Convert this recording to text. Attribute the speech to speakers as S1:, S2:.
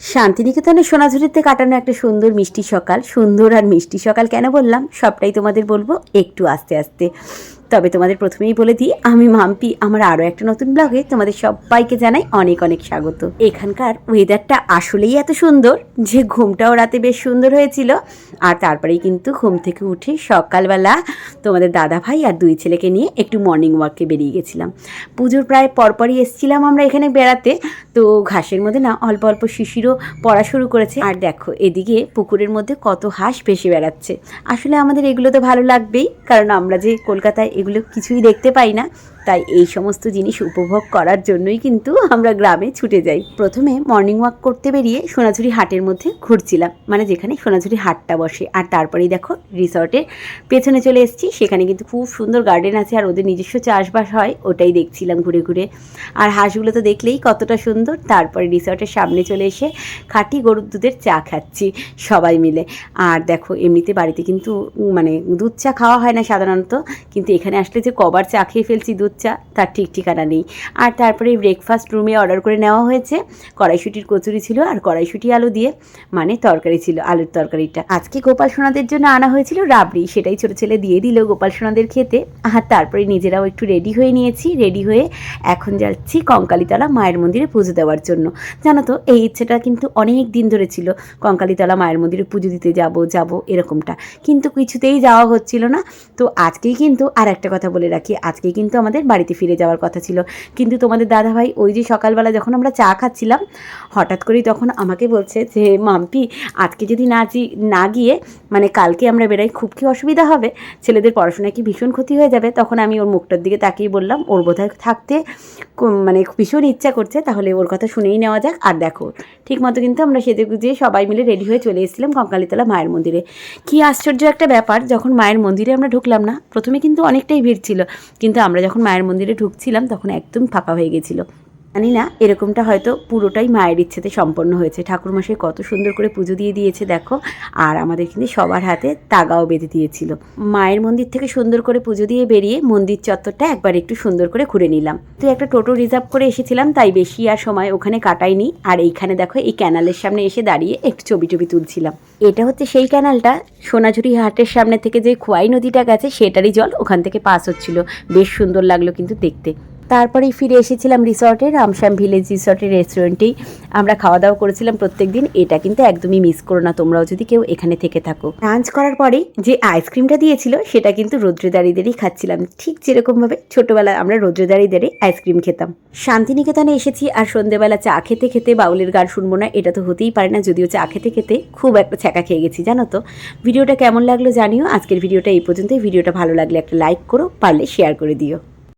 S1: শান্তিনিকেতনের সোনাঝুরিতে কাটানো একটা সুন্দর মিষ্টি সকাল। সুন্দর আর মিষ্টি সকাল কেন বললাম? সবটাই তোমাদের বলব একটু আস্তে আস্তে। তবে তোমাদের প্রথমেই বলে দিই, আমি মাম্পি, আমার আরও একটা নতুন ব্লগে তোমাদের সবাইকে জানাই অনেক অনেক স্বাগত। এখানকার ওয়েদারটা আসলেই এত সুন্দর যে ঘুমটাও রাতে বেশ সুন্দর হয়েছিল। আর তারপরেই কিন্তু ঘুম থেকে উঠে সকালবেলা তোমাদের দাদা ভাই আর দুই ছেলেকে নিয়ে একটু মর্নিং ওয়াকে বেরিয়ে গেছিলাম। পুজোর প্রায় পরপরই এসেছিলাম আমরা এখানে বেড়াতে। তো ঘাসের মধ্যে না অল্প অল্প শিশিরও পড়া শুরু করেছে। আর দেখো, এদিকে পুকুরের মধ্যে কত হাঁস ভেসে বেড়াচ্ছে। আসলে আমাদের এগুলো তো ভালো লাগবেই, কারণ আমরা যে কলকাতায় এগুলো কিছুই দেখতে পাই না। তাই এই সমস্ত জিনিস উপভোগ করার জন্যই কিন্তু আমরা গ্রামে ছুটে যাই। প্রথমে মর্নিং ওয়াক করতে বেরিয়ে সোনাঝুরি হাটের মধ্যে ঘুরছিলাম মানে যেখানে সোনাঝুরি হাটটা বসে। আর তারপরেই দেখো রিসর্টের পেছনে চলে এসেছি, সেখানে কিন্তু খুব সুন্দর গার্ডেন আছে আর ওদের নিজস্ব চাষবাস হয়, ওটাই দেখছিলাম ঘুরে ঘুরে। আর হাঁসগুলো তো দেখলেই কতটা সুন্দর, তারপরে রিসর্টের সামনে চলে এসে খাঁটি গরুর দুধের চা খাচ্ছি সবাই মিলে। আর দেখো এমনিতে বাড়িতে কিন্তু মানে দুধ চা খাওয়া হয় না সাধারণত, কিন্তু এখানে আসলে যে কবার চা খেয়ে ফেলছি দুধ চা তার ঠিক ঠিকানা নেই। আর তারপরে ব্রেকফাস্ট রুমে অর্ডার করে নেওয়া হয়েছে। কড়াইশুটির কচুরি ছিল আর কড়াইশুটি আলু দিয়ে মানে তরকারি ছিল, আলুর তরকারিটা। আজকে গোপাল সোনাদের জন্য আনা হয়েছিল রাবড়ি, সেটাই ছোটো ছেলে দিয়ে দিল গোপাল সোনাদের খেতে। আর তারপরে নিজেরাও একটু রেডি হয়ে নিয়েছি রেডি হয়ে এখন যাচ্ছি কঙ্কালীতলা মায়ের মন্দিরে পুজো দেওয়ার জন্য। জানো তো, এই ইচ্ছেটা কিন্তু অনেক দিন ধরে ছিল, কঙ্কালীতলা মায়ের মন্দিরে পুজো দিতে যাব যাব, এরকমটা। কিন্তু কিছুতেই যাওয়া হচ্ছিল না। তো আজকেই কিন্তু আর একটা কথা বলে রাখি, আজকেই কিন্তু আমাদের বাড়িতে ফিরে যাওয়ার কথা ছিল। কিন্তু তোমাদের দাদাভাই ওই যে সকালবেলা যখন আমরা চা খাচ্ছিলাম, হঠাৎ করেই তখন আমাকে বলছে যে, মাম্পি, আজকে যদি না না গিয়ে মানে কালকে আমরা বেরাই খুব কি অসুবিধা হবে? ছেলেদের পড়াশোনায় কি ভীষণ ক্ষতি হয়ে যাবে? তখন আমি ওর মুখটার দিকে তাকিয়ে বললাম, ওর বোধহয় থাকতে মানে ভীষণ ইচ্ছা করছে, তাহলে ওর কথা শুনেই নেওয়া যাক। আর দেখো, ঠিক মতো কিন্তু আমরা সেজে গুজিয়ে সবাই মিলে রেডি হয়ে চলে এসেছিলাম কঙ্কালীতলা মায়ের মন্দিরে। কি আশ্চর্য একটা ব্যাপার, যখন মায়ের মন্দিরে আমরা ঢুকলাম না, প্রথমে কিন্তু অনেকটাই ভিড় ছিল। কিন্তু আমরা যখন মায়ের মন্দিরে ঢুকছিলাম তখন একদম ফাঁকা হয়ে গেছিল। জানি না, এরকমটা হয়তো পুরোটাই মায়ের ইচ্ছেতে সম্পন্ন হয়েছে। ঠাকুরমশাই কত সুন্দর করে পুজো দিয়ে দিয়েছে, দেখো। আর আমাদের কিন্তু সবার হাতে তাগাও বেঁধে দিয়েছিল। মায়ের মন্দির থেকে সুন্দর করে পুজো দিয়ে বেরিয়ে মন্দির চত্বরটা একবার একটু সুন্দর করে ঘুরে নিলাম। তো একটা টোটো রিজার্ভ করে এসেছিলাম, তাই বেশি আর সময় ওখানে কাটাইনি। আর এইখানে দেখো, এই ক্যানালের সামনে এসে দাঁড়িয়ে একটু ছবি টবি তুলছিলাম। এটা হচ্ছে সেই ক্যানালটা, সোনাঝুরি হাটের সামনে থেকে যে খোয়াই নদীটা গেছে, সেটারই জল ওখান থেকে পাস হচ্ছিল। বেশ সুন্দর লাগল কিন্তু দেখতে। তারপরেই ফিরে এসেছিলাম রিসর্টে রামশ্যাম ভিলেজ রিসর্টের রেস্টুরেন্টেই আমরা খাওয়া দাওয়া করেছিলাম প্রত্যেক দিন। এটা কিন্তু একদমই মিস করো না তোমরাও যদি কেউ এখানে থেকে থাকো। লাঞ্চ করার পরেই যে আইসক্রিমটা দিয়েছিল, সেটা কিন্তু রৌদ্রদারিদেরই খাচ্ছিলাম। ঠিক যেরকমভাবে ছোটোবেলায় আমরা রৌদ্রদারিদেরই আইসক্রিম খেতাম। শান্তিনিকেতনে এসেছি আর সন্ধেবেলা চা খেতে খেতে বাউলের গান শুনব না, এটা তো হতেই পারে না। যদিও চা খেতে খেতে খুব একটা ছ্যাঁকা খেয়ে গেছি, জানো তো। ভিডিওটা কেমন লাগল জানিও। আজকের ভিডিওটা এই পর্যন্তই। ভিডিওটা ভালো লাগলে একটা লাইক করো, পারলে শেয়ার করে দিও।